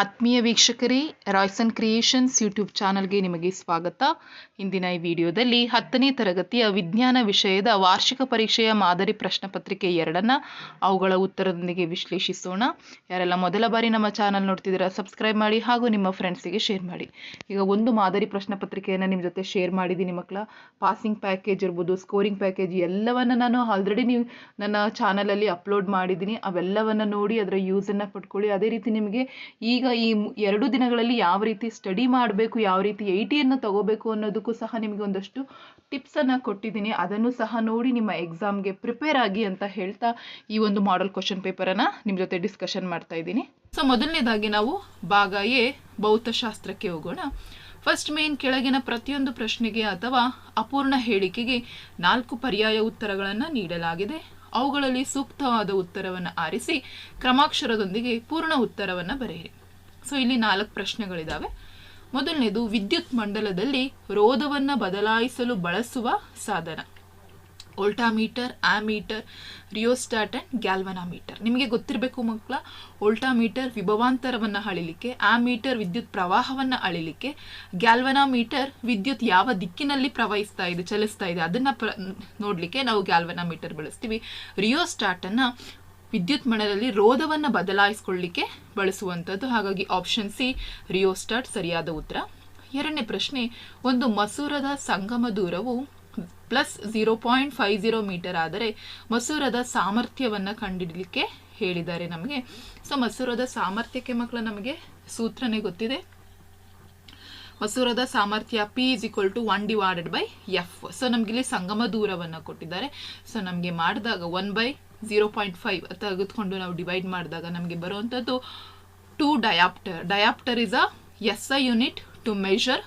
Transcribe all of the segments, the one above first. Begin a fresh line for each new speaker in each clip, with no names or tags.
ಆತ್ಮೀಯ ವೀಕ್ಷಕರೇ Royson creations YouTube ಚಾನಲ್ಗೆ ನಿಮಗೆ ಸ್ವಾಗತ. ಇಂದಿನ ಈ ವಿಡಿಯೋದಲ್ಲಿ ಹತ್ತನೇ ತರಗತಿಯ ವಿಜ್ಞಾನ ವಿಷಯದ ವಾರ್ಷಿಕ ಪರೀಕ್ಷೆಯ ಮಾದರಿ ಪ್ರಶ್ನೆ ಪತ್ರಿಕೆ ಎರಡನ್ನು ಅವುಗಳ ಉತ್ತರದೊಂದಿಗೆ ವಿಶ್ಲೇಷಿಸೋಣ. ಯಾರೆಲ್ಲ ಮೊದಲ ಬಾರಿ ನಮ್ಮ ಚಾನಲ್ ನೋಡ್ತಿದ್ದೀರಾ ಸಬ್ಸ್ಕ್ರೈಬ್ ಮಾಡಿ ಹಾಗೂ ನಿಮ್ಮ ಫ್ರೆಂಡ್ಸಿಗೆ ಶೇರ್ ಮಾಡಿ. ಈಗ ಒಂದು ಮಾದರಿ ಪ್ರಶ್ನೆ ಪತ್ರಿಕೆಯನ್ನು ನಿಮ್ಮ ಜೊತೆ ಶೇರ್ ಮಾಡಿದ್ದೀನಿ ಮಕ್ಕಳ. ಪಾಸಿಂಗ್ ಪ್ಯಾಕೇಜ್ ಇರ್ಬೋದು ಸ್ಕೋರಿಂಗ್ ಪ್ಯಾಕೇಜ್ ಎಲ್ಲವನ್ನು ನಾನು ಆಲ್ರೆಡಿ ನೀವು ನನ್ನ ಚಾನಲಲ್ಲಿ ಅಪ್ಲೋಡ್ ಮಾಡಿದ್ದೀನಿ. ಅವೆಲ್ಲವನ್ನು ನೋಡಿ ಅದರ ಯೂಸನ್ನು ಪಡ್ಕೊಳ್ಳಿ. ಅದೇ ರೀತಿ ನಿಮಗೆ ಈಗ ಈ ಮು- ಎರಡು ದಿನಗಳಲ್ಲಿ ಯಾವ ರೀತಿ ಸ್ಟಡಿ ಮಾಡಬೇಕು, ಯಾವ ರೀತಿ ಏಯ್ಟಿಯನ್ನು ತಗೋಬೇಕು ಅನ್ನೋದಕ್ಕೂ ಸಹ ನಿಮಗೆ ಒಂದಷ್ಟು ಟಿಪ್ಸನ್ನು ಕೊಟ್ಟಿದ್ದೀನಿ. ಅದನ್ನು ಸಹ ನೋಡಿ ನಿಮ್ಮ ಎಕ್ಸಾಮ್ಗೆ ಪ್ರಿಪೇರ್ ಆಗಿ ಅಂತ ಹೇಳ್ತಾ ಈ ಒಂದು ಮಾಡೆಲ್ ಕ್ವಶನ್ ಪೇಪರನ್ನು ನಿಮ್ಮ ಜೊತೆ ಡಿಸ್ಕಷನ್ ಮಾಡ್ತಾ ಇದ್ದೀನಿ. ಸೊ ಮೊದಲನೇದಾಗಿ ನಾವು ಭಾಗ ಎ, ಭೌತಶಾಸ್ತ್ರಕ್ಕೆ ಹೋಗೋಣ. ಫಸ್ಟ್ ಮೇನ್ ಕೆಳಗಿನ ಪ್ರತಿಯೊಂದು ಪ್ರಶ್ನೆಗೆ ಅಥವಾ ಅಪೂರ್ಣ ಹೇಳಿಕೆಗೆ ನಾಲ್ಕು ಪರ್ಯಾಯ ಉತ್ತರಗಳನ್ನು ನೀಡಲಾಗಿದೆ. ಅವುಗಳಲ್ಲಿ ಸೂಕ್ತವಾದ ಉತ್ತರವನ್ನು ಆರಿಸಿ, ಕ್ರಮಾಕ್ಷರದೊಂದಿಗೆ ಪೂರ್ಣ ಉತ್ತರವನ್ನು ಬರೆಯಿರಿ. ಸೊ ಇಲ್ಲಿ ನಾಲ್ಕು ಪ್ರಶ್ನೆಗಳಿದ್ದಾವೆ ಮೊದಲನೇದು, ವಿದ್ಯುತ್ ಮಂಡಲದಲ್ಲಿ ರೋಧವನ್ನು ಬದಲಾಯಿಸಲು ಬಳಸುವ ಸಾಧನ. Voltmeter ammeter, rheostat and galvanometer. ನಿಮಗೆ ಗೊತ್ತಿರಬೇಕು ಮಕ್ಕಳ ಓಲ್ಟಾಮೀಟರ್ ವಿಭವಾಂತರವನ್ನು ಅಳಿಲಿಕ್ಕೆ, ಆಮೀಟರ್ ವಿದ್ಯುತ್ ಪ್ರವಾಹವನ್ನು ಅಳಿಲಿಕ್ಕೆ, ಗ್ಯಾಲ್ವನಾಮೀಟರ್ ವಿದ್ಯುತ್ ಯಾವ ದಿಕ್ಕಿನಲ್ಲಿ ಪ್ರವಹಿಸ್ತಾ ಇದೆ, ಚಲಿಸ್ತಾ ಇದೆ, ಅದನ್ನು ಪ್ರ ನೋಡಲಿಕ್ಕೆ ನಾವು ಗ್ಯಾಲ್ವನಾಮೀಟರ್ ಬಳಸ್ತೀವಿ. ರಿಯೋಸ್ಟಾಟನ್ನು ವಿದ್ಯುತ್ ಮಣದಲ್ಲಿ ರೋಧವನ್ನು ಬದಲಾಯಿಸ್ಕೊಳ್ಳಿಕ್ಕೆ ಬಳಸುವಂಥದ್ದು. ಹಾಗಾಗಿ ಆಪ್ಷನ್ ಸಿ ರಿಯೋಸ್ಟಾಟ್ ಸರಿಯಾದ ಉತ್ತರ. ಎರಡನೇ ಪ್ರಶ್ನೆ, ಒಂದು ಮಸೂರದ ಸಂಗಮ ದೂರವು plus zero point five zero metre ಆದರೆ ಮಸೂರದ ಸಾಮರ್ಥ್ಯವನ್ನು ಕಂಡುಹಿಡಲಿಕ್ಕೆ ಹೇಳಿದ್ದಾರೆ ನಮಗೆ. ಸೊ ಮಸೂರದ ಸಾಮರ್ಥ್ಯಕ್ಕೆ ಮಕ್ಕಳು ನಮಗೆ ಸೂತ್ರನೇ ಗೊತ್ತಿದೆ. ಮಸೂರದ ಸಾಮರ್ಥ್ಯ P is equal to one divided by F so ನಮಗಿಲ್ಲಿ ಸಂಗಮ ದೂರವನ್ನು ಕೊಟ್ಟಿದ್ದಾರೆ. ಸೊ ನಮಗೆ ಮಾಡಿದಾಗ one by zero point five ತೆಗೆದುಕೊಂಡು ನಾವು ಡಿವೈಡ್ ಮಾಡಿದಾಗ ನಮಗೆ ಬರುವಂಥದ್ದು two diopter diopter is a S I unit to measure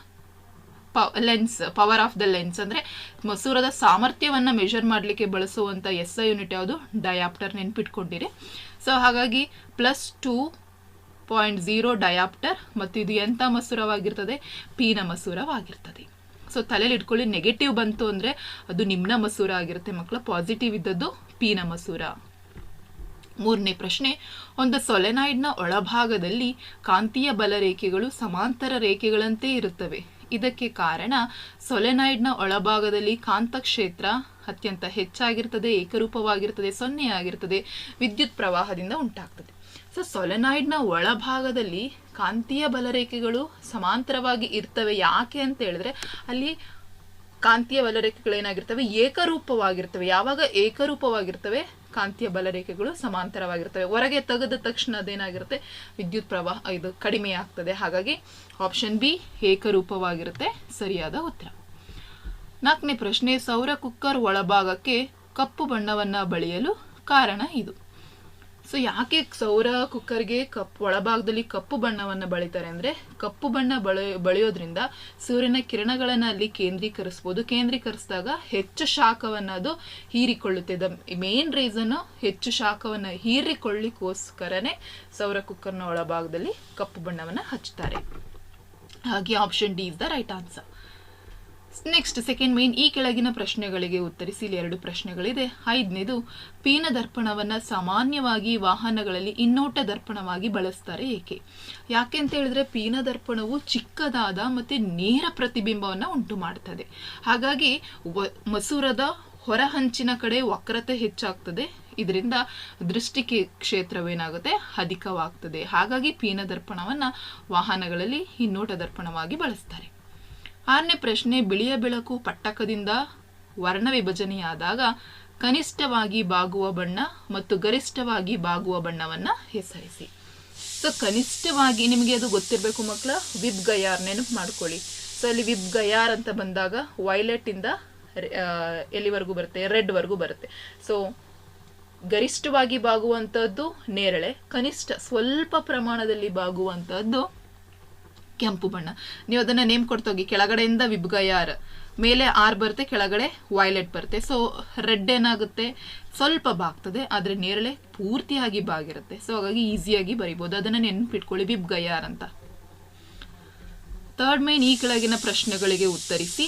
ಪ lens power of the lens ಅಂದರೆ ಮಸೂರದ ಸಾಮರ್ಥ್ಯವನ್ನು ಮೆಷರ್ ಮಾಡಲಿಕ್ಕೆ ಬಳಸುವಂಥ ಎಸ್ ಐ ಯೂನಿಟ್ ಯಾವುದು? ಡಯಾಪ್ಟರ್ ನೆನ್ಪಿಟ್ಕೊಂಡಿರಿ. ಸೊ ಹಾಗಾಗಿ plus two point zero diopter ಮತ್ತು ಇದು ಎಂಥ ಮಸೂರವಾಗಿರ್ತದೆ? ಪೀನ ಮಸೂರವಾಗಿರ್ತದೆ. ಸೊ ತಲೆಯಲ್ಲಿ ಇಟ್ಕೊಳ್ಳಿ ನೆಗೆಟಿವ್ ಬಂತು ಅಂದರೆ ಅದು ನಿಮ್ನ ಮಸೂರ ಆಗಿರುತ್ತೆ ಮಕ್ಕಳು. ಪಾಸಿಟಿವ್ ಇದ್ದದ್ದು ಪೀನ ಮಸೂರ. ಮೂರನೇ ಪ್ರಶ್ನೆ, ಒಂದು ಸೊಲೆನಾಯ್ಡ್ನ ಒಳಭಾಗದಲ್ಲಿ ಕಾಂತೀಯ ಬಲರೇಖೆಗಳು ಸಮಾಂತರ ರೇಖೆಗಳಂತೆ ಇರುತ್ತವೆ. ಇದಕ್ಕೆ ಕಾರಣ, ಸೊಲೆನಾಯ್ಡ್ನ ಒಳಭಾಗದಲ್ಲಿ ಕಾಂತಕ್ಷೇತ್ರ ಅತ್ಯಂತ ಹೆಚ್ಚಾಗಿರ್ತದೆ, ಏಕರೂಪವಾಗಿರ್ತದೆ ಸೊನ್ನೆ ಆಗಿರ್ತದೆ ವಿದ್ಯುತ್ ಪ್ರವಾಹದಿಂದ ಉಂಟಾಗ್ತದೆ. ಸೊ ಸೊಲೆನಾಯ್ಡ್ನ ಒಳಭಾಗದಲ್ಲಿ ಕಾಂತೀಯ ಬಲರೇಖೆಗಳು ಸಮಾಂತರವಾಗಿ ಇರ್ತವೆ ಯಾಕೆ ಅಂತ ಹೇಳಿದ್ರೆ, ಅಲ್ಲಿ ಕಾಂತೀಯ ಬಲರೇಖೆಗಳೇನಾಗಿರ್ತವೆ ಏಕರೂಪವಾಗಿರ್ತವೆ. ಯಾವಾಗ ಏಕರೂಪವಾಗಿರ್ತವೆ? ಕಾಂತೀಯ ಬಲರೇಖೆಗಳು ಸಮಾಂತರವಾಗಿರ್ತವೆ. ಹೊರಗೆ ತೆಗೆದ ತಕ್ಷಣ ಅದೇನಾಗಿರುತ್ತೆ? ವಿದ್ಯುತ್ ಪ್ರವಾಹ ಇದು ಕಡಿಮೆ ಆಗ್ತದೆ. ಹಾಗಾಗಿ ಆಪ್ಷನ್ ಬಿ ಏಕರೂಪವಾಗಿರುತ್ತೆ. ಸರಿಯಾದ ಉತ್ತರ. ನಾಲ್ಕನೇ ಪ್ರಶ್ನೆ, ಸೌರ ಕುಕ್ಕರ್ ಒಳಭಾಗಕ್ಕೆ ಕಪ್ಪು ಬಣ್ಣವನ್ನು ಬಳಿಯಲು ಕಾರಣ ಇದು. ಸೊ ಯಾಕೆ ಸೌರ ಕುಕ್ಕರ್ಗೆ ಕಪ್ ಒಳಭಾಗದಲ್ಲಿ ಕಪ್ಪು ಬಣ್ಣವನ್ನು ಬಳಿತಾರೆ ಅಂದರೆ ಕಪ್ಪು ಬಣ್ಣ ಬಳಿ, ಬಳಿಯೋದ್ರಿಂದ ಸೂರ್ಯನ ಕಿರಣಗಳನ್ನು ಅಲ್ಲಿ ಕೇಂದ್ರೀಕರಿಸ್ಬೋದು. ಕೇಂದ್ರೀಕರಿಸಿದಾಗ ಹೆಚ್ಚು ಶಾಖವನ್ನು ಅದು ಹೀರಿಕೊಳ್ಳುತ್ತೆ. ದ ಮೇನ್ ರೀಸನ್ನು ಹೆಚ್ಚು ಶಾಖವನ್ನು ಹೀರಿಕೊಳ್ಳಿಕ್ಕೋಸ್ಕರನೇ ಸೌರ ಕುಕ್ಕರ್ನ ಒಳಭಾಗದಲ್ಲಿ ಕಪ್ಪು ಬಣ್ಣವನ್ನು ಹಚ್ತಾರೆ. ಹಾಗೆ option D is the right answer next second main ಈ ಕೆಳಗಿನ ಪ್ರಶ್ನೆಗಳಿಗೆ ಉತ್ತರಿಸಿ ಇಲ್ಲಿ ಎರಡು ಪ್ರಶ್ನೆಗಳಿದೆ. ಐದನೇದು, ಪೀನ ದರ್ಪಣವನ್ನು ಸಾಮಾನ್ಯವಾಗಿ ವಾಹನಗಳಲ್ಲಿ ಇನ್ನೋಟ ದರ್ಪಣವಾಗಿ ಬಳಸ್ತಾರೆ ಏಕೆ? ಯಾಕೆ ಅಂತ ಹೇಳಿದ್ರೆ ಪೀನ ದರ್ಪಣವು ಚಿಕ್ಕದಾದ ಮತ್ತೆ ನೇರ ಪ್ರತಿಬಿಂಬವನ್ನು ಉಂಟು ಮಾಡ್ತದೆ. ಹಾಗಾಗಿ ಮಸೂರದ ಹೊರಹಂಚಿನ ಕಡೆ ವಕ್ರತೆ ಹೆಚ್ಚಾಗ್ತದೆ. ಇದರಿಂದ ದೃಷ್ಟಿ ಕ್ಷೇತ್ರವೇನಾಗುತ್ತೆ? ಅಧಿಕವಾಗ್ತದೆ. ಹಾಗಾಗಿ ಪೀನ ದರ್ಪಣವನ್ನು ವಾಹನಗಳಲ್ಲಿ ಹಿನ್ನೋಟ ದರ್ಪಣವಾಗಿ ಬಳಸ್ತಾರೆ. ಆರನೇ ಪ್ರಶ್ನೆ ಬಿಳಿಯ ಬೆಳಕು ಪಟ್ಟಕದಿಂದ ವರ್ಣ ವಿಭಜನೆಯಾದಾಗ ಕನಿಷ್ಠವಾಗಿ ಬಾಗುವ ಬಣ್ಣ ಮತ್ತು ಗರಿಷ್ಠವಾಗಿ ಬಾಗುವ ಬಣ್ಣವನ್ನು ಹೆಸರಿಸಿ. ಸೊ ಕನಿಷ್ಠವಾಗಿ ನಿಮಗೆ ಅದು ಗೊತ್ತಿರಬೇಕು ಮಕ್ಕಳ, ವಿಬ್ ಗಯಾರ್ ನೆನಪು ಮಾಡ್ಕೊಳ್ಳಿ. ಸೊ ಅಲ್ಲಿ ವಿಬ್ ಗಯಾರ್ ಅಂತ ಬಂದಾಗ ವೈಲೆಟ್ ಇಂದ ಎಲ್ಲಿವರೆಗೂ ಬರುತ್ತೆ? ರೆಡ್ವರೆಗೂ ಬರುತ್ತೆ. ಸೊ ಗರಿಷ್ಠವಾಗಿ ಬಾಗುವಂಥದ್ದು ನೇರಳೆ, ಕನಿಷ್ಠ ಸ್ವಲ್ಪ ಪ್ರಮಾಣದಲ್ಲಿ ಬಾಗುವಂಥದ್ದು ಕೆಂಪು ಬಣ್ಣ. ನೀವು ಅದನ್ನ ನೇಮ್ ಕೊಡ್ತೋಗಿ ಕೆಳಗಡೆಯಿಂದ ವಿಬ್ಗಯಾರ್ ಮೇಲೆ ಆರ್ ಬರುತ್ತೆ, ಕೆಳಗಡೆ ವೈಲೆಟ್ ಬರುತ್ತೆ. ಸೊ ರೆಡ್ ಏನಾಗುತ್ತೆ? ಸ್ವಲ್ಪ ಬಾಗ್ತದೆ, ಆದರೆ ನೇರಳೆ ಪೂರ್ತಿಯಾಗಿ ಬಾಗಿರುತ್ತೆ. ಸೊ ಹಾಗಾಗಿ ಈಸಿಯಾಗಿ ಬರಿಬೋದು. ಅದನ್ನ ನೆನ್ಪಿಟ್ಕೊಳ್ಳಿ ಬಿಬ್ಗಯಾರ್ ಅಂತ. ಥರ್ಡ್ ಮೈನ್ ಈ ಕೆಳಗಿನ ಪ್ರಶ್ನೆಗಳಿಗೆ ಉತ್ತರಿಸಿ.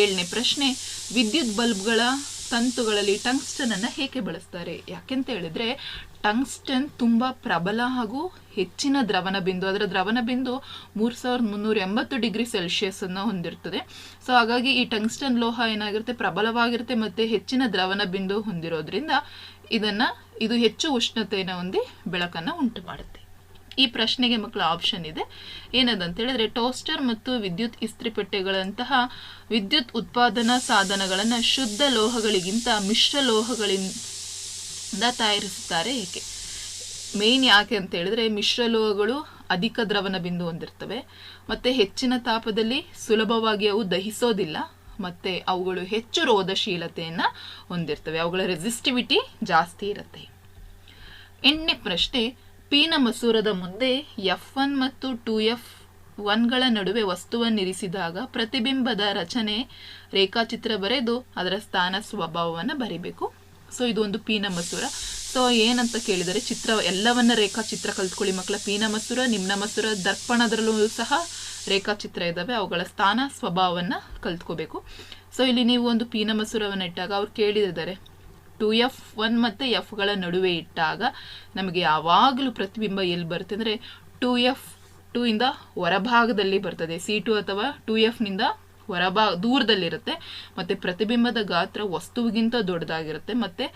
ಏಳನೇ ಪ್ರಶ್ನೆ, ವಿದ್ಯುತ್ ಬಲ್ಬ್ಗಳ ತಂತುಗಳಲ್ಲಿ ಟಂಗ್ಸ್ಟನ್ ಅನ್ನ ಹೇಗೆ ಬಳಸ್ತಾರೆ? ಯಾಕೆಂತ ಹೇಳಿದ್ರೆ, ಟಂಗ್ಸ್ಟನ್ ತುಂಬಾ ಪ್ರಬಲ ಹಾಗೂ ಹೆಚ್ಚಿನ ದ್ರವಣ ಬಿಂದು, ಅದರ ದ್ರವಣ ಬಿಂದು ಮೂರ್ ಸಾವಿರದ ಮುನ್ನೂರ ಎಂಬತ್ತು ಡಿಗ್ರಿ ಸೆಲ್ಸಿಯಸ್ ಅನ್ನ ಹೊಂದಿರ್ತದೆ. ಸೊ ಹಾಗಾಗಿ ಈ ಟಂಗ್ಸ್ಟನ್ ಲೋಹ ಏನಾಗಿರುತ್ತೆ? ಪ್ರಬಲವಾಗಿರುತ್ತೆ ಮತ್ತೆ ಹೆಚ್ಚಿನ ದ್ರವಣ ಬಿಂದು ಹೊಂದಿರೋದ್ರಿಂದ ಇದನ್ನ, ಇದು ಹೆಚ್ಚು ಉಷ್ಣತೆಯನ್ನು ಹೊಂದಿ ಬೆಳಕನ್ನ ಉಂಟು ಮಾಡುತ್ತೆ ಈ ಪ್ರಶ್ನೆಗೆ ಮಕ್ಕಳ ಆಪ್ಷನ್ ಇದೆ. ಏನದಂತ ಹೇಳಿದ್ರೆ ಟೋಸ್ಟರ್ ಮತ್ತು ವಿದ್ಯುತ್ ಇಸ್ತ್ರಿಪೆಟ್ಟೆಗಳಂತಹ ವಿದ್ಯುತ್ ಉತ್ಪಾದನಾ ಸಾಧನಗಳನ್ನು ಶುದ್ಧ ಲೋಹಗಳಿಗಿಂತ ಮಿಶ್ರ ಲೋಹಗಳಿಂದ ತಯಾರಿಸುತ್ತಾರೆ ಏಕೆ? ಮೇನ್ ಯಾಕೆ ಅಂತ ಹೇಳಿದ್ರೆ, ಮಿಶ್ರ ಲೋಹಗಳು ಅಧಿಕ ದ್ರವನ ಬಿಂದು ಹೊಂದಿರ್ತವೆ. ಮತ್ತೆ ಹೆಚ್ಚಿನ ತಾಪದಲ್ಲಿ ಸುಲಭವಾಗಿ ಅವು ದಹಿಸೋದಿಲ್ಲ. ಮತ್ತೆ ಅವುಗಳು ಹೆಚ್ಚು ರೋಧಶೀಲತೆಯನ್ನ ಹೊಂದಿರ್ತವೆ. ಅವುಗಳ ರೆಸಿಸ್ಟಿವಿಟಿ ಜಾಸ್ತಿ ಇರುತ್ತೆ. ಎಂಟನೇ ಪ್ರಶ್ನೆ ಪೀನ ಮಸೂರದ ಮುಂದೆ ಎಫ್ ಒನ್ ಮತ್ತು ಟು ಎಫ್ ಒನ್ಗಳ ನಡುವೆ ವಸ್ತುವನ್ನಿರಿಸಿದಾಗ ಪ್ರತಿಬಿಂಬದ ರಚನೆ ರೇಖಾಚಿತ್ರ ಬರೆದು ಅದರ ಸ್ಥಾನ ಸ್ವಭಾವವನ್ನು ಬರಿಬೇಕು. ಸೊ ಇದು ಒಂದು ಪೀನ ಮಸೂರ. ಸೊ ಏನಂತ ಕೇಳಿದರೆ ಚಿತ್ರ ಎಲ್ಲವನ್ನ ರೇಖಾಚಿತ್ರ ಕಲ್ತ್ಕೊಳ್ಳಿ ಮಕ್ಕಳ. ಪೀನ ಮಸೂರ, ನಿಮ್ನ ಮಸೂರ ದರ್ಪಣದರಲ್ಲೂ ಸಹ ರೇಖಾಚಿತ್ರ ಇದ್ದಾವೆ. ಅವುಗಳ ಸ್ಥಾನ, ಸ್ವಭಾವವನ್ನು ಕಲ್ತ್ಕೋಬೇಕು. ಸೊ ಇಲ್ಲಿ ನೀವು ಒಂದು ಪೀನ ಮಸೂರವನ್ನು ಇಟ್ಟಾಗ ಅವ್ರು ಕೇಳಿದ್ದಾರೆ ಟು ಎಫ್ ಒನ್ ಮತ್ತು ಎಫ್ಗಳ ನಡುವೆ ಇಟ್ಟಾಗ ನಮಗೆ ಯಾವಾಗಲೂ ಪ್ರತಿಬಿಂಬ ಎಲ್ಲಿ ಬರುತ್ತೆ ಅಂದರೆ ಟು ಎಫ್ ಟು ಇಂದ ಹೊರಭಾಗದಲ್ಲಿ ಬರ್ತದೆ. ಸಿ ಟು ಅಥವಾ ಟು ಎಫ್ನಿಂದ ಹೊರಭಾಗ ದೂರದಲ್ಲಿರುತ್ತೆ. ಮತ್ತು ಪ್ರತಿಬಿಂಬದ ಗಾತ್ರ ವಸ್ತುವಿಗಿಂತ ದೊಡ್ಡದಾಗಿರುತ್ತೆ. ಮತ್ತು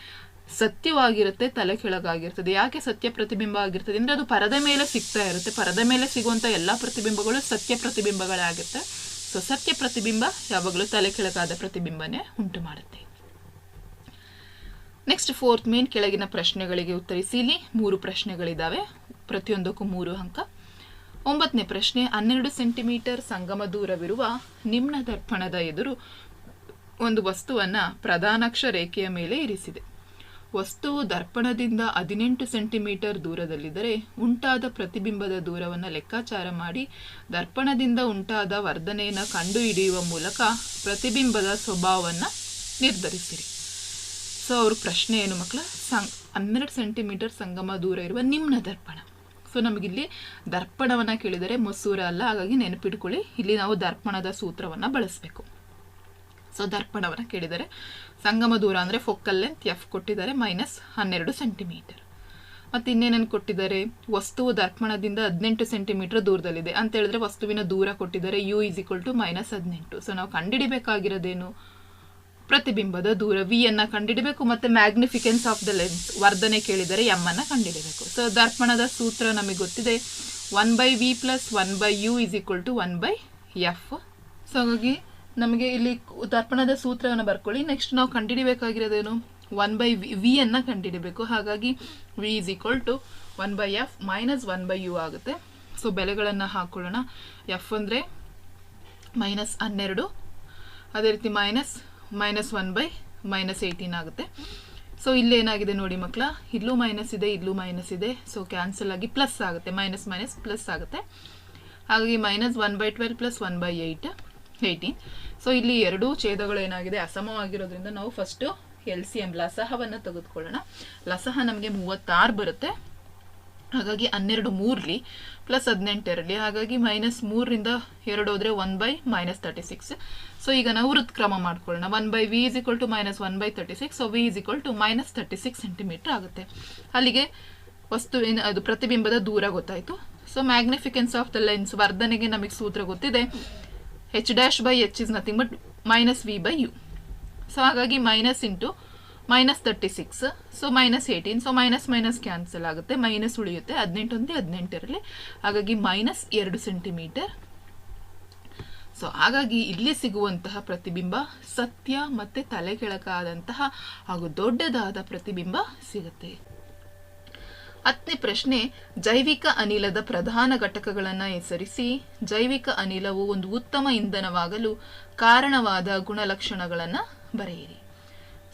ಸತ್ಯವಾಗಿರುತ್ತೆ ತಲೆ ಕೆಳಗಾಗಿರ್ತದೆ ಯಾಕೆ ಸತ್ಯ ಪ್ರತಿಬಿಂಬ ಆಗಿರ್ತದೆ ಅಂದರೆ ಅದು ಪರದ ಮೇಲೆ ಸಿಗ್ತಾ ಇರುತ್ತೆ. ಪರದ ಮೇಲೆ ಸಿಗುವಂಥ ಎಲ್ಲ ಪ್ರತಿಬಿಂಬಗಳು ಸತ್ಯ ಪ್ರತಿಬಿಂಬಗಳೇ ಆಗುತ್ತೆ ಸೊ ಸತ್ಯ ಪ್ರತಿಬಿಂಬ ಯಾವಾಗಲೂ ತಲೆ ಕೆಳಗಾದ ಪ್ರತಿಬಿಂಬನೇ ಉಂಟು ಮಾಡುತ್ತೆ. ನೆಕ್ಸ್ಟ್ ಫೋರ್ತ್ ಮೇನ್ ಕೆಳಗಿನ ಪ್ರಶ್ನೆಗಳಿಗೆ ಉತ್ತರಿಸಿ. ಇಲ್ಲಿ ಮೂರು ಪ್ರಶ್ನೆಗಳಿದ್ದಾವೆ ಪ್ರತಿಯೊಂದಕ್ಕೂ ಮೂರು ಅಂಕ. ಒಂಬತ್ತನೇ ಪ್ರಶ್ನೆ, ಹನ್ನೆರಡು ಸೆಂಟಿಮೀಟರ್ ಸಂಗಮ ದೂರವಿರುವ ನಿಮ್ನ ದರ್ಪಣದ ಎದುರು ಒಂದು ವಸ್ತುವನ್ನು ಪ್ರಧಾನಾಕ್ಷ ರೇಖೆಯ ಮೇಲೆ ಇರಿಸಿದೆ. ವಸ್ತುವು ದರ್ಪಣದಿಂದ ಹದಿನೆಂಟು ಸೆಂಟಿಮೀಟರ್ ದೂರದಲ್ಲಿದ್ದರೆ ಉಂಟಾದ ಪ್ರತಿಬಿಂಬದ ದೂರವನ್ನು ಲೆಕ್ಕಾಚಾರ ಮಾಡಿ ದರ್ಪಣದಿಂದ ಉಂಟಾದ ವರ್ಧನೆಯನ್ನು ಕಂಡುಹಿಡಿಯುವ ಮೂಲಕ ಪ್ರತಿಬಿಂಬದ ಸ್ವಭಾವವನ್ನು ನಿರ್ಧರಿಸಿರಿ. ಸೊ ಅವ್ರ ಪ್ರಶ್ನೆ ಏನು ಮಕ್ಕಳ ಸಂ ಹನ್ನೆರಡು ಸೆಂಟಿಮೀಟರ್ ಸಂಗಮ ದೂರ ಇರುವ ನಿಮ್ನ ದರ್ಪಣ ಸೊ ನಮಗಿಲ್ಲಿ ದರ್ಪಣವನ್ನು ಕೇಳಿದರೆ ಮಸೂರ ಅಲ್ಲ, ಹಾಗಾಗಿ ನೆನಪಿಟ್ಕೊಳ್ಳಿ, ಇಲ್ಲಿ ನಾವು ದರ್ಪಣದ ಸೂತ್ರವನ್ನು ಬಳಸಬೇಕು. ಸೊ ದರ್ಪಣವನ್ನು ಕೇಳಿದರೆ ಸಂಗಮ ದೂರ ಅಂದರೆ ಫೋಕಲ್ ಲೆಂತ್ ಎಫ್ ಕೊಟ್ಟಿದ್ದಾರೆ ಮೈನಸ್ ಹನ್ನೆರಡು ಸೆಂಟಿಮೀಟರ್ ಮತ್ತು ಇನ್ನೇನೇನು ಕೊಟ್ಟಿದ್ದಾರೆ? ವಸ್ತುವು ದರ್ಪಣದಿಂದ ಹದಿನೆಂಟು ಸೆಂಟಿಮೀಟರ್ ದೂರದಲ್ಲಿದೆ. ಅಂತ ಹೇಳಿದ್ರೆ ವಸ್ತುವಿನ ದೂರ ಕೊಟ್ಟಿದ್ದಾರೆ U is equal to minus ಹದಿನೆಂಟು. ಸೊ ನಾವು ಕಂಡುಹಿಡಿಬೇಕಾಗಿರೋದೇನು? ಪ್ರತಿಬಿಂಬದ ದೂರ ವಿ ಅನ್ನ ಕಂಡುಹಿಡಬೇಕು ಮತ್ತೆ ಮ್ಯಾಗ್ನಿಫಿಕೆನ್ಸ್ ಆಫ್ ದ ಲೆನ್ಸ್ ವರ್ಧನೆ ಕೇಳಿದರೆ ಎಂ ಅನ್ನ ಕಂಡುಹಿಡಬೇಕು ಸೊ ದರ್ಪಣದ ಸೂತ್ರ ನಮಗೆ ಗೊತ್ತಿದೆ. One by V plus one by U is equal to one by F so ಹಾಗಾಗಿ ನಮಗೆ ಇಲ್ಲಿ ದರ್ಪಣದ ಸೂತ್ರವನ್ನು ಬರ್ಕೊಳ್ಳಿ. ನೆಕ್ಸ್ಟ್ ನಾವು ಕಂಡಿಡಿಬೇಕಾಗಿರೋದೇನು? ಒನ್ ಬೈ ವಿ ಅನ್ನ ಕಂಡುಹಿಡಬೇಕು ಹಾಗಾಗಿ V is equal to one by F minus one by U ಆಗುತ್ತೆ. ಸೊ ಬೆಲೆಗಳನ್ನು ಹಾಕೊಳ್ಳೋಣ. ಎಫ್ ಅಂದರೆ ಮೈನಸ್ ಹನ್ನೆರಡು. ಅದೇ ರೀತಿ minus minus one by minus eighteen ಆಗುತ್ತೆ. ಸೊ ಇಲ್ಲೇನಾಗಿದೆ ನೋಡಿ ಮಕ್ಕಳ? ಇಲ್ಲೂ ಮೈನಸ್ ಇದೆ, ಇಲ್ಲೂ ಮೈನಸ್ ಇದೆ. ಸೊ ಕ್ಯಾನ್ಸಲ್ ಆಗಿ ಪ್ಲಸ್ ಆಗುತ್ತೆ. ಮೈನಸ್ ಮೈನಸ್ ಪ್ಲಸ್ ಆಗುತ್ತೆ. ಹಾಗಾಗಿ minus one by twelve plus one by eight eighteen so ಇಲ್ಲಿ ಎರಡೂ ಛೇದಗಳು ಏನಾಗಿದೆ? ಅಸಮವಾಗಿರೋದ್ರಿಂದ ನಾವು ಫಸ್ಟು ಎಲ್ ಸಿ ಎಂ ಲಸಹವನ್ನು ತೆಗೆದುಕೊಳ್ಳೋಣ. ಲಸಹ ನಮಗೆ ಮೂವತ್ತಾರು ಬರುತ್ತೆ. ಹಾಗಾಗಿ ಹನ್ನೆರಡು ಮೂರಲಿ ಪ್ಲಸ್ ಹದಿನೆಂಟರಲ್ಲಿ. ಹಾಗಾಗಿ ಮೈನಸ್ ಮೂರರಿಂದ ಎರಡು ಹೋದರೆ one by minus thirty six so ಈಗ ನಾವು ವೃತ್ಕ್ರಮ ಮಾಡ್ಕೊಳ್ಳೋಣ. One by V is equal to minus one by thirty six so V is equal to minus thirty six centimetre ಆಗುತ್ತೆ. ಅಲ್ಲಿಗೆ ವಸ್ತುವಿನ ಅದು ಪ್ರತಿಬಿಂಬದ ದೂರ ಗೊತ್ತಾಯಿತು. So magnification of the lens ವರ್ಧನೆಗೆ ನಮಗೆ ಸೂತ್ರ ಗೊತ್ತಿದೆ. H dash by H is nothing but minus V by U so ಹಾಗಾಗಿ minus into minus thirty six so minus eighteen so minus minus cancel ಆಗುತ್ತೆ ಮೈನಸ್ ಉಳಿಯುತ್ತೆ, ಹದಿನೆಂಟು ಒಂದೇ ಹದಿನೆಂಟರಲ್ಲಿ ಹಾಗಾಗಿ ಮೈನಸ್ ಎರಡು ಸೆಂಟಿಮೀಟರ್ ಸೊ ಹಾಗಾಗಿ ಇಲ್ಲಿ ಸಿಗುವಂತಹ ಪ್ರತಿಬಿಂಬ ಸತ್ಯ ಮತ್ತೆ ತಲೆ ಕೆಳಕಾದಂತಹ ಹಾಗೂ ದೊಡ್ಡದಾದ ಪ್ರತಿಬಿಂಬ ಸಿಗುತ್ತೆ. ಹತ್ತನೇ ಪ್ರಶ್ನೆ, ಜೈವಿಕ ಅನಿಲದ ಪ್ರಧಾನ ಘಟಕಗಳನ್ನು ಹೆಸರಿಸಿ. ಜೈವಿಕ ಅನಿಲವು ಒಂದು ಉತ್ತಮ ಇಂಧನವಾಗಲು ಕಾರಣವಾದ ಗುಣಲಕ್ಷಣಗಳನ್ನು ಬರೆಯಿರಿ.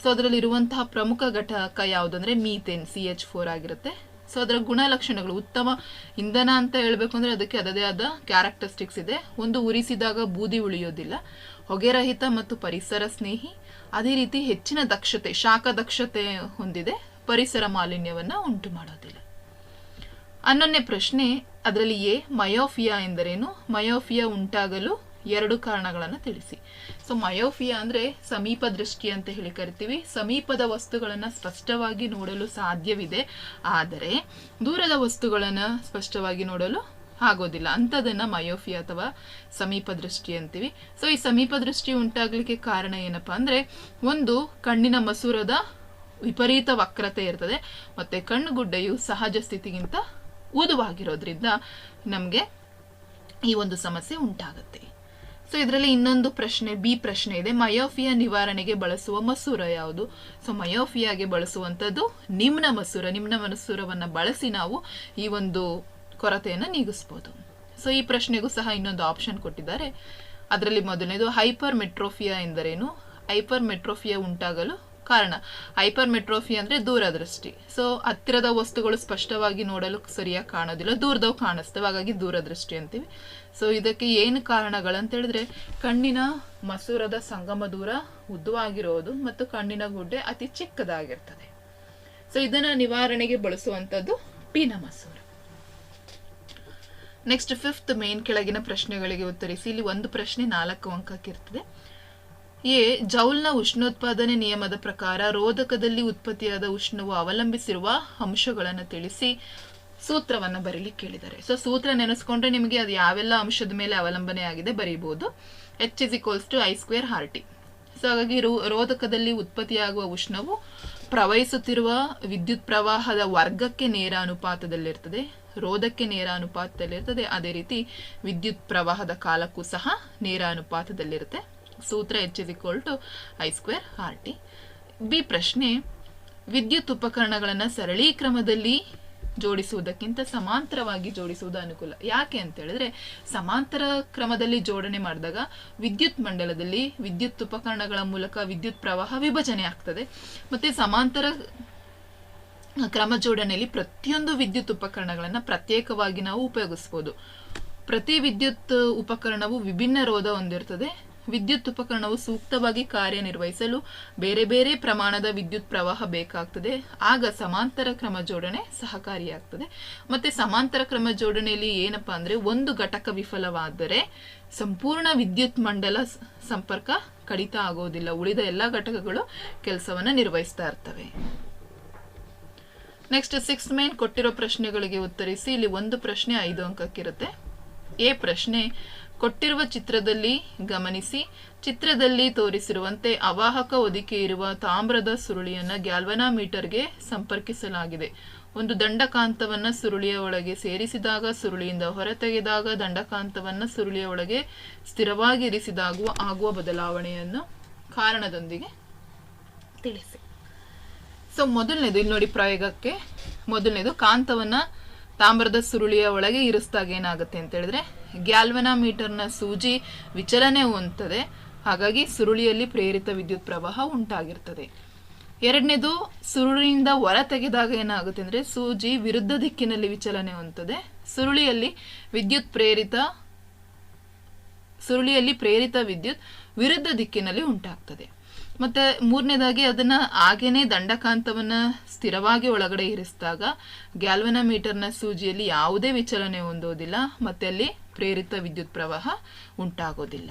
ಸೊ ಅದರಲ್ಲಿರುವಂತಹ ಪ್ರಮುಖ ಘಟಕ ಯಾವುದು ಯಾವುದಂದ್ರೆ ಮೀಥೇನ್ ಸಿ ಎಚ್ ಫೋರ್ ಆಗಿರುತ್ತೆ. ಸೊ ಅದರ ಗುಣಲಕ್ಷಣಗಳು ಉತ್ತಮ ಇಂಧನ ಅಂತ ಹೇಳಬೇಕು ಅಂದರೆ ಅದಕ್ಕೆ ಅದದೇ ಆದ ಕ್ಯಾರೆಕ್ಟರಿಸ್ಟಿಕ್ಸ್ ಇದೆ. ಒಂದು ಉರಿಸಿದಾಗ ಬೂದಿ ಉಳಿಯೋದಿಲ್ಲ. ಹೊಗೆರಹಿತ ಮತ್ತು ಪರಿಸರ ಸ್ನೇಹಿ. ಅದೇ ರೀತಿ ಹೆಚ್ಚಿನ ದಕ್ಷತೆ, ಶಾಖ ದಕ್ಷತೆ ಹೊಂದಿದೆ. ಪರಿಸರ ಮಾಲಿನ್ಯವನ್ನು ಉಂಟು ಮಾಡೋದಿಲ್ಲ. ಹನ್ನೊಂದನೇ ಪ್ರಶ್ನೆ, ಅದರಲ್ಲಿ ಎ ಮಯೋಫಿಯಾ ಎಂದರೇನು? ಮಯೋಫಿಯಾ ಉಂಟಾಗಲು ಎರಡು ಕಾರಣಗಳನ್ನು ತಿಳಿಸಿ. ಸೊ ಮಯೋಫಿಯಾ ಅಂದರೆ ಸಮೀಪ ದೃಷ್ಟಿ ಅಂತ ಹೇಳಿ ಕರಿತೀವಿ. ಸಮೀಪದ ವಸ್ತುಗಳನ್ನು ಸ್ಪಷ್ಟವಾಗಿ ನೋಡಲು ಸಾಧ್ಯವಿದೆ. ಆದರೆ ದೂರದ ವಸ್ತುಗಳನ್ನು ಸ್ಪಷ್ಟವಾಗಿ ನೋಡಲು ಆಗೋದಿಲ್ಲ. ಅಂಥದ್ದನ್ನು ಮಯೋಫಿಯಾ ಅಥವಾ ಸಮೀಪ ದೃಷ್ಟಿ ಅಂತೀವಿ. ಸೊ ಈ ಸಮೀಪ ದೃಷ್ಟಿ ಉಂಟಾಗಲಿಕ್ಕೆ ಕಾರಣ ಏನಪ್ಪ ಅಂದರೆ ಒಂದು ಕಣ್ಣಿನ ಮಸೂರದ ವಿಪರೀತ ವಕ್ರತೆ ಇರ್ತದೆ. ಮತ್ತೆ ಕಣ್ಣುಗುಡ್ಡೆಯು ಸಹಜ ಸ್ಥಿತಿಗಿಂತ ಊದುವಾಗಿರೋದ್ರಿಂದ ನಮಗೆ ಈ ಒಂದು ಸಮಸ್ಯೆ ಉಂಟಾಗುತ್ತೆ. ಸೊ ಇದರಲ್ಲಿ ಇನ್ನೊಂದು ಪ್ರಶ್ನೆ, ಬಿ ಪ್ರಶ್ನೆ ಇದೆ. ಮಯೋಫಿಯಾ ನಿವಾರಣೆಗೆ ಬಳಸುವ ಮಸೂರ ಯಾವುದು? ಸೊ ಮಯೋಫಿಯಾಗೆ ಬಳಸುವಂಥದ್ದು ನಿಮ್ನ ಮಸೂರ. ನಿಮ್ನ ಮಸೂರವನ್ನು ಬಳಸಿ ನಾವು ಈ ಒಂದು ಕೊರತೆಯನ್ನು ನೀಗಿಸ್ಬೋದು. ಸೊ ಈ ಪ್ರಶ್ನೆಗೂ ಸಹ ಇನ್ನೊಂದು ಆಪ್ಷನ್ ಕೊಟ್ಟಿದ್ದಾರೆ. ಅದರಲ್ಲಿ ಮೊದಲನೇದು ಹೈಪರ್ ಮೆಟ್ರೋಫಿಯಾ ಎಂದರೇನು? ಹೈಪರ್ ಮೆಟ್ರೋಫಿಯಾ ಉಂಟಾಗಲು ಕಾರಣ. ಹೈಪರ್ ಮೆಟ್ರೋಫಿಯಾ ಅಂದರೆ ದೂರದೃಷ್ಟಿ. ಸೊ ಹತ್ತಿರದ ವಸ್ತುಗಳು ಸ್ಪಷ್ಟವಾಗಿ ನೋಡಲು ಸರಿಯಾಗಿ ಕಾಣೋದಿಲ್ಲ, ದೂರದವು ಕಾಣಿಸ್ತವೆ. ಹಾಗಾಗಿ ದೂರದೃಷ್ಟಿ ಅಂತೀವಿ. ಸೊ ಇದಕ್ಕೆ ಏನು ಕಾರಣಗಳಂತ ಹೇಳಿದ್ರೆ ಕಣ್ಣಿನ ಮಸೂರದ ಸಂಗಮ ದೂರ ಉದ್ದವಾಗಿರೋದು ಮತ್ತು ಕಣ್ಣಿನ ಗುಡ್ಡೆ ಅತಿ ಚಿಕ್ಕದಾಗಿರ್ತದೆ. ಸೊ ಇದನ್ನ ನಿವಾರಣೆಗೆ ಬಳಸುವಂಥದ್ದು ಪೀನ ಮಸೂರ. ನೆಕ್ಸ್ಟ್ ಫಿಫ್ತ್ ಮೇನ್ ಕೆಳಗಿನ ಪ್ರಶ್ನೆಗಳಿಗೆ ಉತ್ತರಿಸಿ. ಇಲ್ಲಿ ಒಂದು ಪ್ರಶ್ನೆ ನಾಲ್ಕು ಅಂಕಕ್ಕಿರ್ತದೆ. ಎ, ಜೌಲ್ನ ಉಷ್ಣೋತ್ಪಾದನೆ ನಿಯಮದ ಪ್ರಕಾರ ರೋಧಕದಲ್ಲಿ ಉತ್ಪತ್ತಿಯಾದ ಉಷ್ಣವು ಅವಲಂಬಿಸಿರುವ ಅಂಶಗಳನ್ನು ತಿಳಿಸಿ. ಸೂತ್ರವನ್ನು ಬರೀಲಿಕ್ಕೆ ಕೇಳಿದ್ದಾರೆ ಸೊ ಸೂತ್ರ ನೆನೆಸ್ಕೊಂಡ್ರೆ ನಿಮಗೆ ಅದು ಯಾವೆಲ್ಲ ಅಂಶದ ಮೇಲೆ ಅವಲಂಬನೆ ಆಗಿದೆ ಬರೀಬಹುದು H is equals to I square R T so ಹಾಗಾಗಿ ರೋ, ರೋಧಕದಲ್ಲಿ ಉತ್ಪತ್ತಿಯಾಗುವ ಉಷ್ಣವು ಪ್ರವಹಿಸುತ್ತಿರುವ ವಿದ್ಯುತ್ ಪ್ರವಾಹದ ವರ್ಗಕ್ಕೆ ನೇರ ಅನುಪಾತದಲ್ಲಿರ್ತದೆ. ರೋಧಕ್ಕೆ ನೇರ ಅನುಪಾತದಲ್ಲಿರ್ತದೆ. ಅದೇ ರೀತಿ ವಿದ್ಯುತ್ ಪ್ರವಾಹದ ಕಾಲಕ್ಕೂ ಸಹ ನೇರ ಅನುಪಾತದಲ್ಲಿರುತ್ತೆ. ಸೂತ್ರ H is equal to I square R T B ಪ್ರಶ್ನೆ, ವಿದ್ಯುತ್ ಉಪಕರಣಗಳನ್ನು ಸರಳೀ ಕ್ರಮದಲ್ಲಿ ಜೋಡಿಸುವುದಕ್ಕಿಂತ ಸಮಾಂತರವಾಗಿ ಜೋಡಿಸುವುದು ಅನುಕೂಲ. ಯಾಕೆ ಅಂತ ಹೇಳಿದ್ರೆ ಸಮಾಂತರ ಕ್ರಮದಲ್ಲಿ ಜೋಡಣೆ ಮಾಡಿದಾಗ ವಿದ್ಯುತ್ ಮಂಡಲದಲ್ಲಿ ವಿದ್ಯುತ್ ಉಪಕರಣಗಳ ಮೂಲಕ ವಿದ್ಯುತ್ ಪ್ರವಾಹ ವಿಭಜನೆ ಆಗ್ತದೆ. ಮತ್ತೆ ಸಮಾಂತರ ಕ್ರಮ ಜೋಡಣೆಯಲ್ಲಿ ಪ್ರತಿಯೊಂದು ವಿದ್ಯುತ್ ಉಪಕರಣಗಳನ್ನು ಪ್ರತ್ಯೇಕವಾಗಿ ನಾವು ಉಪಯೋಗಿಸ್ಬೋದು. ಪ್ರತಿ ವಿದ್ಯುತ್ ಉಪಕರಣವು ವಿಭಿನ್ನ ರೋಧ ಹೊಂದಿರ್ತದೆ. ವಿದ್ಯುತ್ ಉಪಕರಣವು ಸೂಕ್ತವಾಗಿ ಕಾರ್ಯನಿರ್ವಹಿಸಲು ಬೇರೆ ಬೇರೆ ಪ್ರಮಾಣದ ವಿದ್ಯುತ್ ಪ್ರವಾಹ ಬೇಕಾಗ್ತದೆ. ಆಗ ಸಮಾಂತರ ಕ್ರಮ ಜೋಡಣೆ ಸಹಕಾರಿಯಾಗ್ತದೆ. ಮತ್ತೆ ಸಮಾಂತರ ಕ್ರಮ ಜೋಡಣೆಯಲ್ಲಿ ಏನಪ್ಪಾ ಅಂದ್ರೆ ಒಂದು ಘಟಕ ವಿಫಲವಾದರೆ ಸಂಪೂರ್ಣ ವಿದ್ಯುತ್ ಮಂಡಲ ಸಂಪರ್ಕ ಕಡಿತ ಆಗೋದಿಲ್ಲ. ಉಳಿದ ಎಲ್ಲ ಘಟಕಗಳು ಕೆಲಸವನ್ನ ನಿರ್ವಹಿಸ್ತಾ ಇರ್ತವೆ. ನೆಕ್ಸ್ಟ್ ಸಿಕ್ಸ್ ಮೈನ್ ಕೊಟ್ಟಿರೋ ಪ್ರಶ್ನೆಗಳಿಗೆ ಉತ್ತರಿಸಿ. ಇಲ್ಲಿ ಒಂದು ಪ್ರಶ್ನೆ ಐದು ಅಂಕಕ್ಕಿರುತ್ತೆ. ಎ ಪ್ರಶ್ನೆ ಕೊಟ್ಟಿರುವ ಚಿತ್ರದಲ್ಲಿ ಗಮನಿಸಿ, ಚಿತ್ರದಲ್ಲಿ ತೋರಿಸಿರುವಂತೆ ಅವಾಹಕ ಹೊದಿಕೆ ಇರುವ ತಾಮ್ರದ ಸುರುಳಿಯನ್ನ ಗ್ಯಾಲ್ವನಾಮೀಟರ್ಗೆ ಸಂಪರ್ಕಿಸಲಾಗಿದೆ. ಒಂದು ದಂಡಕಾಂತವನ್ನು ಸುರುಳಿಯ ಒಳಗೆ ಸೇರಿಸಿದಾಗ, ಸುರುಳಿಯಿಂದ ಹೊರತೆಗೆದಾಗ ದಂಡಕಾಂತವನ್ನು ಸುರುಳಿಯ ಒಳಗೆ ಸ್ಥಿರವಾಗಿ ಇರಿಸಿದಾಗುವ ಆಗುವ ಬದಲಾವಣೆಯನ್ನು ಕಾರಣದೊಂದಿಗೆ ತಿಳಿಸಿ. ಸೊ ಮೊದಲನೇದು, ಇಲ್ಲಿ ನೋಡಿ ಪ್ರಯೋಗಕ್ಕೆ. ಮೊದಲನೇದು, ಕಾಂತವನ್ನು ತಾಮ್ರದ ಸುರುಳಿಯ ಒಳಗೆ ಇರಿಸಿದಾಗ ಏನಾಗುತ್ತೆ ಅಂತ ಹೇಳಿದ್ರೆ ಗ್ಯಾಲ್ವನಾ ಮೀಟರ್ನ ಸೂಜಿ ವಿಚಲನೆ ಹೊಂದ್ತದೆ. ಹಾಗಾಗಿ ಸುರುಳಿಯಲ್ಲಿ ಪ್ರೇರಿತ ವಿದ್ಯುತ್ ಪ್ರವಾಹ ಉಂಟಾಗಿರ್ತದೆ. ಎರಡನೇದು, ಸುರುಳಿಯಿಂದ ಹೊರ ತೆಗೆದಾಗ ಏನಾಗುತ್ತೆ ಅಂದರೆ ಸೂಜಿ ವಿರುದ್ಧ ದಿಕ್ಕಿನಲ್ಲಿ ವಿಚಲನೆ ಹೊಂದುತ್ತದೆ ಸುರುಳಿಯಲ್ಲಿ ವಿದ್ಯುತ್ ಪ್ರೇರಿತ, ಸುರುಳಿಯಲ್ಲಿ ಪ್ರೇರಿತ ವಿದ್ಯುತ್ ವಿರುದ್ಧ ದಿಕ್ಕಿನಲ್ಲಿ ಉಂಟಾಗ್ತದೆ. ಮತ್ತೆ ಮೂರನೇದಾಗಿ ಅದನ್ನ ಹಾಗೇನೆ ದಂಡಕಾಂತವನ್ನು ಸ್ಥಿರವಾಗಿ ಒಳಗಡೆ ಇರಿಸಿದಾಗ ಗ್ಯಾಲ್ವನ ಮೀಟರ್ನ ಸೂಜಿಯಲ್ಲಿ ಯಾವುದೇ ವಿಚಲನೆ ಹೊಂದೋದಿಲ್ಲ ಮತ್ತೆ ಅಲ್ಲಿ ಪ್ರೇರಿತ ವಿದ್ಯುತ್ ಪ್ರವಾಹ ಉಂಟಾಗೋದಿಲ್ಲ.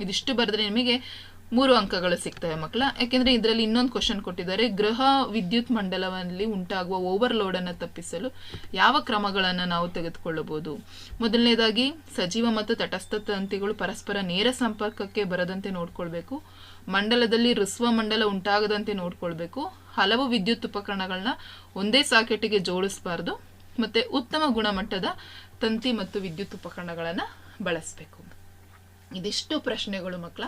ಇದಿಷ್ಟು ಬರೆದ್ರೆ ನಿಮಗೆ ಮೂರು ಅಂಕಗಳು ಸಿಗ್ತವೆ ಮಕ್ಕಳ. ಯಾಕೆಂದ್ರೆ ಇದರಲ್ಲಿ ಇನ್ನೊಂದು ಕ್ವಶನ್ ಕೊಟ್ಟಿದ್ದಾರೆ. ಗೃಹ ವಿದ್ಯುತ್ ಮಂಡಲದಲ್ಲಿ ಉಂಟಾಗುವ ಓವರ್ಲೋಡ್ ಅನ್ನು ತಪ್ಪಿಸಲು ಯಾವ ಕ್ರಮಗಳನ್ನು ನಾವು ತೆಗೆದುಕೊಳ್ಳಬಹುದು? ಮೊದಲನೇದಾಗಿ, ಸಜೀವ ಮತ್ತು ತಟಸ್ಥ ತಂತಿಗಳು ಪರಸ್ಪರ ನೇರ ಸಂಪರ್ಕಕ್ಕೆ ಬರದಂತೆ ನೋಡಿಕೊಳ್ಬೇಕು. ಮಂಡಲದಲ್ಲಿ ಋಸ್ವ ಮಂಡಲ ಉಂಟಾಗದಂತೆ ನೋಡಿಕೊಳ್ಬೇಕು. ಹಲವು ವಿದ್ಯುತ್ ಉಪಕರಣಗಳನ್ನ ಒಂದೇ ಸಾಕೆಟಿಗೆ ಜೋಡಿಸಬಾರ್ದು. ಮತ್ತೆ ಉತ್ತಮ ಗುಣಮಟ್ಟದ ತಂತಿ ಮತ್ತು ವಿದ್ಯುತ್ ಉಪಕರಣಗಳನ್ನು ಬಳಸಬೇಕು. ಇದಿಷ್ಟು ಪ್ರಶ್ನೆಗಳು ಮಕ್ಕಳ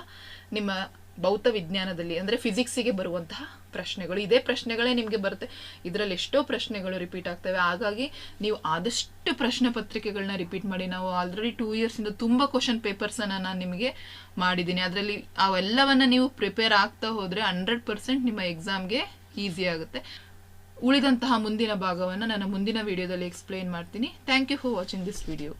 ನಿಮ್ಮ ಭೌತ ವಿಜ್ಞಾನದಲ್ಲಿ ಅಂದರೆ ಫಿಸಿಕ್ಸಿಗೆ ಬರುವಂತಹ ಪ್ರಶ್ನೆಗಳು. ಇದೇ ಪ್ರಶ್ನೆಗಳೇ ನಿಮಗೆ ಬರುತ್ತೆ. ಇದರಲ್ಲಿ ಎಷ್ಟೋ ಪ್ರಶ್ನೆಗಳು ರಿಪೀಟ್ ಆಗ್ತವೆ. ಹಾಗಾಗಿ ನೀವು ಆದಷ್ಟು ಪ್ರಶ್ನೆ ಪತ್ರಿಕೆಗಳನ್ನ ರಿಪೀಟ್ ಮಾಡಿ. ನಾವು ಆಲ್ರೆಡಿ ಟೂ ಇಯರ್ಸಿಂದ ತುಂಬ ಕ್ವಶನ್ ಪೇಪರ್ಸನ್ನು ನಾನು ನಿಮಗೆ ಮಾಡಿದ್ದೀನಿ ಅದರಲ್ಲಿ ಅವೆಲ್ಲವನ್ನು ನೀವು ಪ್ರಿಪೇರ್ ಆಗ್ತಾ ಹೋದರೆ ಹಂಡ್ರೆಡ್ ಪರ್ಸೆಂಟ್ ನಿಮ್ಮ ಎಕ್ಸಾಮ್ಗೆ ಈಸಿ ಆಗುತ್ತೆ. ಉಳಿದಂತಹ ಮುಂದಿನ ಭಾಗವನ್ನು ನಾನು ಮುಂದಿನ ವಿಡಿಯೋದಲ್ಲಿ ಎಕ್ಸ್ಪ್ಲೈನ್ ಮಾಡ್ತೀನಿ. Thank you for watching this video